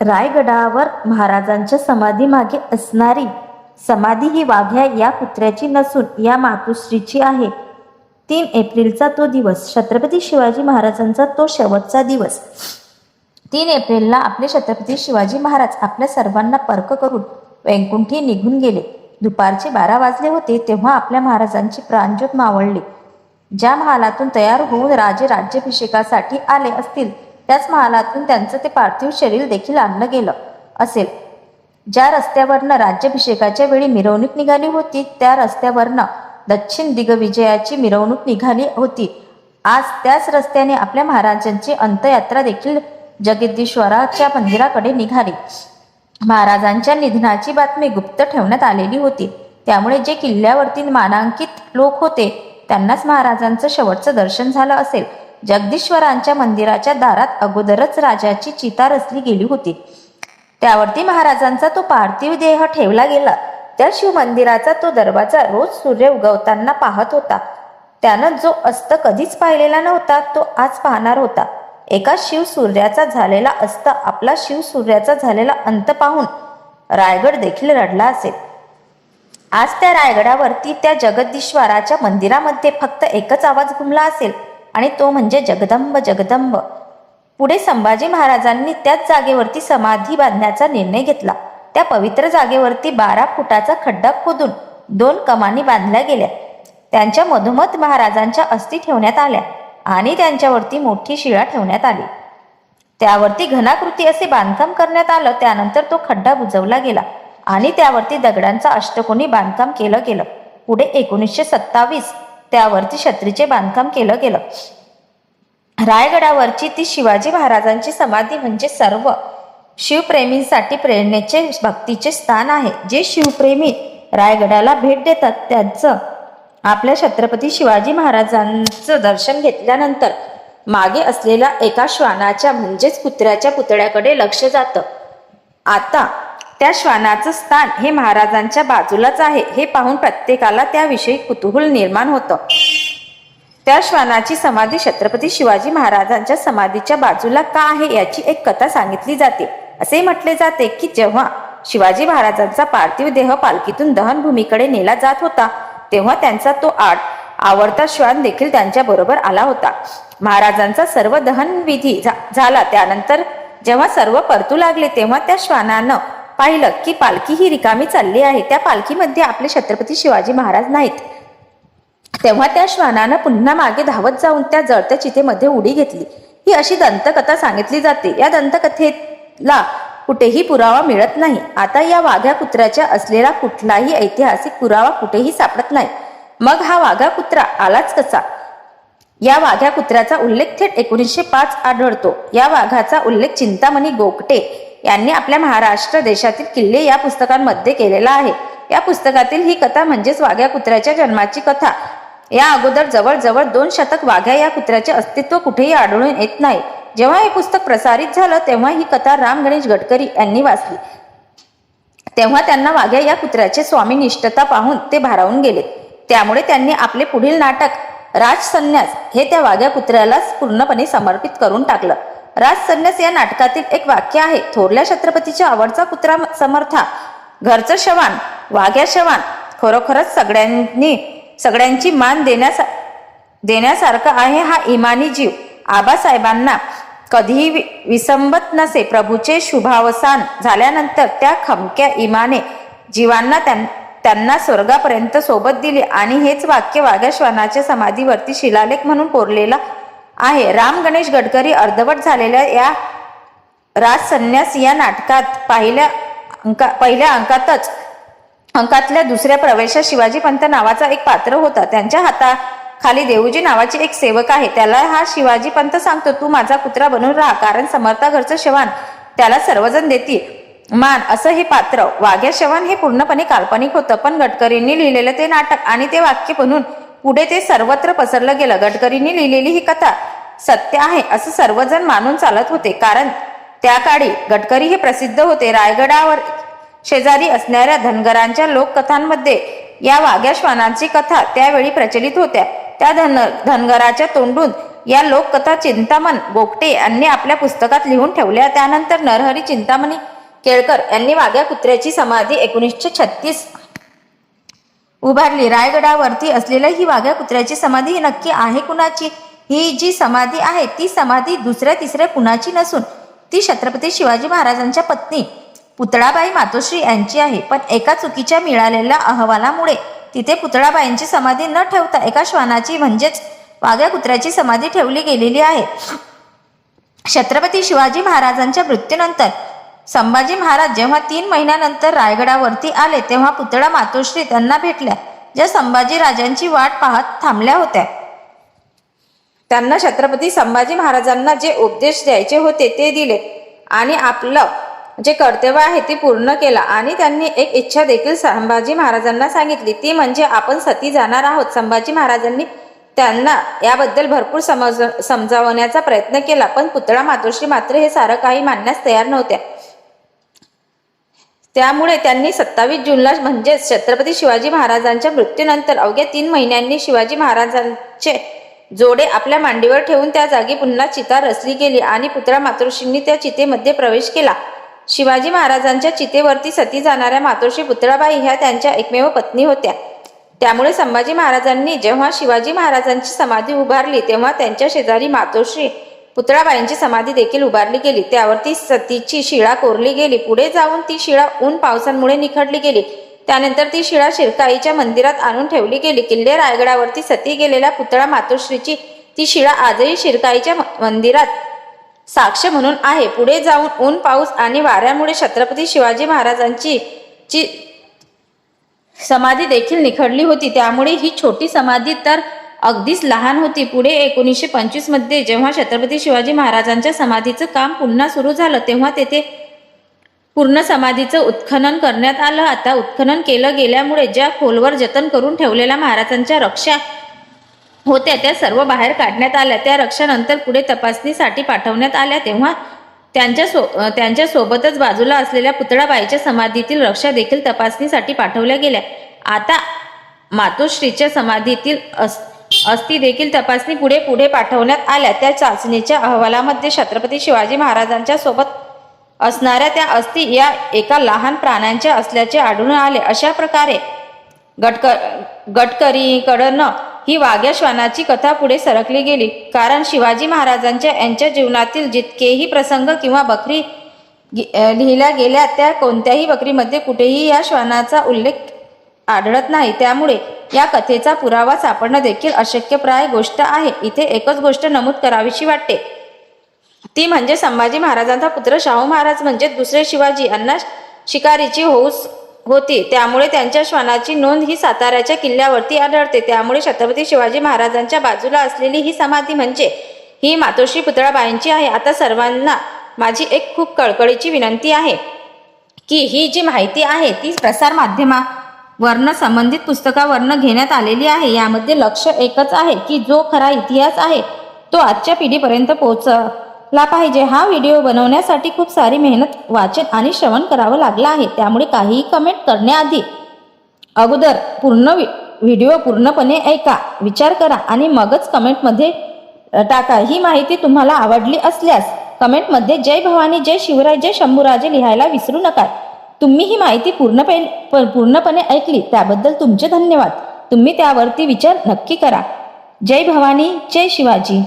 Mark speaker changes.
Speaker 1: रायगडावर महाराजांच्या समाधीमागे असणारी समाधी ही वाघ्या या कुत्र्याची नसून या मातुश्रीची आहे. तीन एप्रिलचा तो दिवस छत्रपती शिवाजी महाराजांचा तो शेवटचा दिवस. तीन एप्रिलला आपले छत्रपती शिवाजी महाराज आपल्या सर्वांना पर्क करून वैकुंठी निघून गेले. दुपारचे बारा वाजले होते तेव्हा आपल्या महाराजांची प्राणज्योत मावळली. ज्या महालातून तयार होऊन राजे राज्याभिषेकासाठी आले असतील त्याच महालातून त्यांचं ते पार्थिव शरीर देखील आणलं गेलं असेल. ज्या रस्त्यावरनं राज्याभिषेकाच्या वेळी मिरवणूक निघाली होती त्या रस्त्यावरनं दक्षिण दिग्विजयाची मिरवणूक निघाली होती. आज त्याच रस्त्याने आपल्या महाराजांची अंत्ययात्रा देखील जगदीश्वराच्या मंदिराकडे निघाली. महाराजांच्या निधनाची बातमी गुप्त ठेवण्यात आलेली होती. त्यामुळे जे किल्ल्यावरती मानांकित लोक होते त्यांनाच महाराजांचं शेवटचं दर्शन झालं असेल. जगदीश्वरांच्या मंदिराच्या दारात अगोदरच राजाची चिता रचली गेली होती. त्यावरती महाराजांचा तो पार्थिव देह ठेवला गेला. त्या शिवमंदिराचा तो दरवाजा रोज सूर्य उगवताना पाहत होता. त्यानं जो अस्त कधीच पाहिलेला नव्हता तो आज पाहणार होता. एका शिव सूर्याचा झालेला अस्त आपला शिव सूर्याचा झालेला अंत पाहून रायगड देखील रडला असेल आज त्या रायगडावरती त्या जगदीश्वराच्या मंदिरामध्ये फक्त एकच आवाज घुमला असेल. आणि तो म्हणजे जगदंब जगदंब. पुढे संभाजी महाराजांनी त्याच जागेवरती समाधी बांधण्याचा निर्णय घेतला. त्या पवित्र जागेवरती बारा फुटाचा खड्डा खोदून दोन कमानी बांधल्या गेल्या. त्यांच्या मधोमध महाराजांच्या अस्थी ठेवण्यात आल्या आणि त्यांच्यावरती मोठी शिळा ठेवण्यात आली. त्यावरती घनाकृती असे बांधकाम करण्यात आलं त्यानंतर तो खड्डा बुजवला गेला आणि त्यावरती दगडांचा अष्टकोनी बांधकाम केलं गेलं. पुढे एकोणीसशे सत्तावीस त्यावरती छत्रीचे बांधकाम केलं गेलं. रायगडावरची ती शिवाजी महाराजांची समाधी म्हणजे सर्व शिवप्रेमींसाठी प्रेरणेचे भक्तीचे स्थान आहे. जे शिवप्रेमी रायगडाला भेट देतात त्यांचं आपल्या छत्रपती शिवाजी महाराजांचं दर्शन घेतल्यानंतर मागे असलेल्या एका श्वानाच्या म्हणजेच कुत्र्याच्या पुतळ्याकडे लक्ष जातं. आता त्या श्वानाचं स्थान हे महाराजांच्या बाजूलाच आहे हे पाहून प्रत्येकाला त्याविषयी कुतूहल निर्माण होतं. त्या श्वानाची समाधी छत्रपती शिवाजी महाराजांच्या समाधीच्या बाजूला का आहे याची एक कथा सांगितली जाते. असे म्हटले जाते की जेव्हा शिवाजी महाराजांचा पार्थिव देह पालखीतून दहनभूमीकडे नेला जात होता तेव्हा त्यांचा तो आठ आवडता श्वान देखील त्यांच्या बरोबर आला होता. महाराजांचा सर्व दहन विधी झा- झाला. त्यानंतर जेव्हा सर्व परतू लागले तेव्हा त्या श्वानानं पाहिलं की पालखी ही रिकामी चालली आहे. त्या पालखीमध्ये आपले छत्रपती शिवाजी महाराज नाहीत. तेव्हा त्या श्वानानं पुन्हा मागे धावत जाऊन त्या जळत्या चितेमध्ये उडी घेतली. ही अशी दंतकथा सांगितली जाते. या दंतकथेला कुठेही पुरावा मिळत नाही. आता या वाघ्या कुत्र्याच्या असलेला कुठलाही ऐतिहासिक पुरावा कुठेही सापडत नाही. मग हा वाघा कुत्रा आलाच कसा? या वाघ्या कुत्र्याचा उल्लेख थेट एकोणीसशे पाच आढळतो. या वाघाचा उल्लेख चिंतामणी गोकटे यांनी आपल्या महाराष्ट्र देशातील किल्ले या पुस्तकांमध्ये केलेला आहे. या पुस्तकातील ही कथा म्हणजेच वाघ्या कुत्र्याच्या जन्माची कथा. या अगोदर जवळजवळ दोन शतक वाघ्या या कुत्र्याचे अस्तित्व कुठेही आढळून येत नाही. जेव्हा हे पुस्तक प्रसारित झालं तेव्हा ही कथा राम गणेश गडकरी यांनी वाचली. तेव्हा त्यांना वाघ्या या कुत्र्याचे स्वामी निष्ठता पाहून ते भारावून गेले. त्यामुळे त्यांनी आपले पुढील नाटक राजसन्यास हे त्या वाघ्या कुत्र्यालाच पूर्णपणे समर्पित करून टाकलं. राज संन्यास या नाटकातील एक वाक्य आहे. थोरल्या छत्रपतीच्या आवडचा कुत्रा समर्था घरचं शवान वाघ्या शवान खरोखरच सगळ्यांनी सगळ्यांची मान देण्यास देण्यासारखं आहे हा इमानी जीव. आबासाहेबांना कधीही वि- विसंबत नसे. प्रभूचे शुभावसान झाल्यानंतर त्या खमक्या इमाने जीवांना त्यां- त्यांना स्वर्गापर्यंत सोबत दिली आणि हेच वाक्य वाघ्या श्वानाच्या समाधीवरती शिलालेख म्हणून कोरलेला आहे. राम गणेश गडकरी अर्धवट झालेल्या या राजसन्यास या नाटकात पहिल्या अंका पहिल्या अंकातच अंकातल्या दुसऱ्या प्रवेशात शिवाजी पंत नावाचा एक पात्र होता. त्यांच्या हाता खाली देऊजी नावाची एक सेवक आहे. त्याला हा शिवाजी पंत सांगतो तू माझा कुत्रा बनून राहा कारण समर्था घरचं शवान त्याला सर्वजण देतील. मान असं हे पात्र. वाघ्या शवान हे पूर्णपणे काल्पनिक होतं. पण गडकरींनी लिहिलेलं ते नाटक आणि ते वाक्य बनून पुढे ते सर्वत्र पसरलं गेलं. गडकरींनी लिहिलेली ही कथा सत्य आहे असं सर्वजण मानून चालत होते. कारण त्या काळी गडकरी हे प्रसिद्ध होते. रायगडावर शेजारी असणाऱ्या धनगरांच्या लोककथांमध्ये या वाघ्या श्वानांची कथा त्यावेळी प्रचलित होत्या. त्या धन धनगराच्या तोंडून या लोककथा चिंतामण बोगटे यांनी आपल्या पुस्तकात लिहून ठेवल्या. त्यानंतर नरहरी चिंतामणी केळकर यांनी वाघ्या कुत्र्याची समाधी एकोणीसशे छत्तीस उभारली. रायगडावरती असलेल्या ही वाघ्या कुत्र्याची समाधी ही नक्की आहे कुणाची? ही जी समाधी आहे ती समाधी दुसऱ्या तिसऱ्या कुणाची नसून ती छत्रपती शिवाजी महाराजांच्या पत्नी पुतळाबाई मातोश्री यांची आहे. पण एका चुकीच्या मिळालेल्या अहवालामुळे तिथे पुतळाबाईंची समाधी न ठेवता एका श्वानाची म्हणजेच वाघ्या कुत्र्याची समाधी ठेवली गेलेली आहे. छत्रपती शिवाजी महाराजांच्या मृत्यूनंतर संभाजी महाराज जेव्हा तीन महिन्यानंतर रायगडावरती आले तेव्हा पुतळा मातोश्री त्यांना भेटल्या ज्या संभाजी राजांची वाट पाहत थांबल्या होत्या. त्यांना छत्रपती संभाजी महाराजांना जे उपदेश द्यायचे होते ते दिले आणि आपलं जे कर्तव्य आहे ते पूर्ण केला आणि त्यांनी एक इच्छा देखील संभाजी महाराजांना सांगितली. ती म्हणजे आपण सती जाणार आहोत. संभाजी महाराजांनी त्यांना याबद्दल भरपूर समज समजावण्याचा प्रयत्न केला पण पुतळा मातोश्री मात्र हे सारं काही मानण्यास तयार नव्हत्या. त्यामुळे त्यांनी सत्तावीस जूनला म्हणजेच छत्रपती शिवाजी महाराजांच्या मृत्यूनंतर अवघ्या तीन महिन्यांनी शिवाजी महाराजांचे जोडे आपल्या मांडीवर ठेवून त्या जागी पुन्हा चिता रचली गेली आणि पुतळा मातोश्रींनी त्या चितेमध्ये प्रवेश केला. शिवाजी महाराजांच्या चितेवरती सती जाणाऱ्या मातोश्री पुतळाबाई ह्या त्यांच्या एकमेव पत्नी होत्या. त्यामुळे संभाजी महाराजांनी जेव्हा शिवाजी महाराजांची समाधी उभारली तेव्हा त्यांच्या शेजारी मातोश्री पुतळाबाईंची समाधी देखील उभारली गेली. त्यावरती सतीची शिळा कोरली गेली. पुढे जाऊन ती शिळा ऊन पावसांमुळे निखडली गेली. त्यानंतर ती शिळा शिरकाईच्या मंदिरात आणून ठेवली गेली. किल्ले रायगडावरती सती गेलेल्या पुतळा मातोश्रीची ती शिळा आजही शिरकाईच्या म- मंदिरात साक्ष म्हणून आहे. पुढे जाऊन ऊन पाऊस आणि वाऱ्यामुळे छत्रपती शिवाजी महाराजांची ची समाधी देखील निखडली होती. त्यामुळे ही छोटी समाधी तर अगदीच लहान होती. पुढे एकोणीसशे पंचवीसमध्ये जेव्हा छत्रपती शिवाजी महाराजांच्या समाधीचं काम पुन्हा सुरू झालं तेव्हा तेथे पूर्ण समाधीचं उत्खनन करण्यात आलं. आता उत्खनन केलं गेल्यामुळे ज्या खोलवर जतन करून ठेवलेल्या महाराजांच्या रक्षा होत्या त्या सर्व बाहेर काढण्यात आल्या. त्या रक्षानंतर पुढे तपासणीसाठी पाठवण्यात आल्या. तेव्हा त्यांच्या सो त्यांच्या सोबतच बाजूला असलेल्या पुतळाबाईच्या समाधीतील रक्षा देखील तपासणीसाठी पाठवल्या गेल्या. आता मातोश्रीच्या समाधीतील अस अस्थी देखील तपासणी पुढे पुढे पाठवण्यात आल्या. त्या चाचणीच्या अहवालामध्ये छत्रपती शिवाजी महाराजांच्या सोबत असणाऱ्या त्या अस्थी या एका लहान प्राण्यांच्या असल्याचे आढळून आले. अशा प्रकारे गटक गटकरीकडनं ही वाघ्या श्वानाची कथा पुढे सरकली गेली. कारण शिवाजी महाराजांच्या यांच्या जीवनातील जितकेही प्रसंग किंवा बकरी लिहिल्या गेल्या त्या कोणत्याही बकरीमध्ये कुठेही या श्वानाचा उल्लेख आढळत नाही. त्यामुळे या कथेचा पुरावा सापडणं देखील अशक्यप्राय गोष्ट आहे. इथे एकच गोष्ट नमूद करावीशी वाटते. ती म्हणजे संभाजी महाराजांचा पुत्र शाहू महाराज म्हणजे दुसरे शिवाजी. यांना शिकारीची होऊस होती. त्यामुळे त्यांच्या श्वानाची नोंद ही साताऱ्याच्या किल्ल्यावरती आढळते. त्यामुळे छत्रपती शिवाजी महाराजांच्या बाजूला असलेली ही समाधी म्हणजे ही मातोश्री पुतळाबाईंची आहे. आता सर्वांना माझी एक खूप कळकळीची विनंती आहे की ही जी माहिती आहे ती प्रसार माध्यमा वर्ण संबंधित पुस्तकावरनं घेण्यात आलेली आहे. यामध्ये लक्ष एकच आहे की जो खरा इतिहास आहे तो आजच्या पिढीपर्यंत पोहोचला पाहिजे. हा व्हिडिओ बनवण्यासाठी खूप सारी मेहनत वाचन आणि श्रवण करावं लागलं आहे. त्यामुळे काहीही कमेंट करण्याआधी अगोदर पूर्ण व्हिडिओ पूर्णपणे ऐका विचार करा आणि मगच कमेंटमध्ये टाका. ही माहिती तुम्हाला आवडली असल्यास कमेंटमध्ये जय भवानी जय शिवराय जय शंभूराजे लिहायला विसरू नका. तुम्ही ही माहिती पूर्णपणे प- पूर्णपणे ऐकली त्याबद्दल तुमचे धन्यवाद. तुम्ही त्यावरती विचार नक्की करा. जय भवानी जय शिवाजी.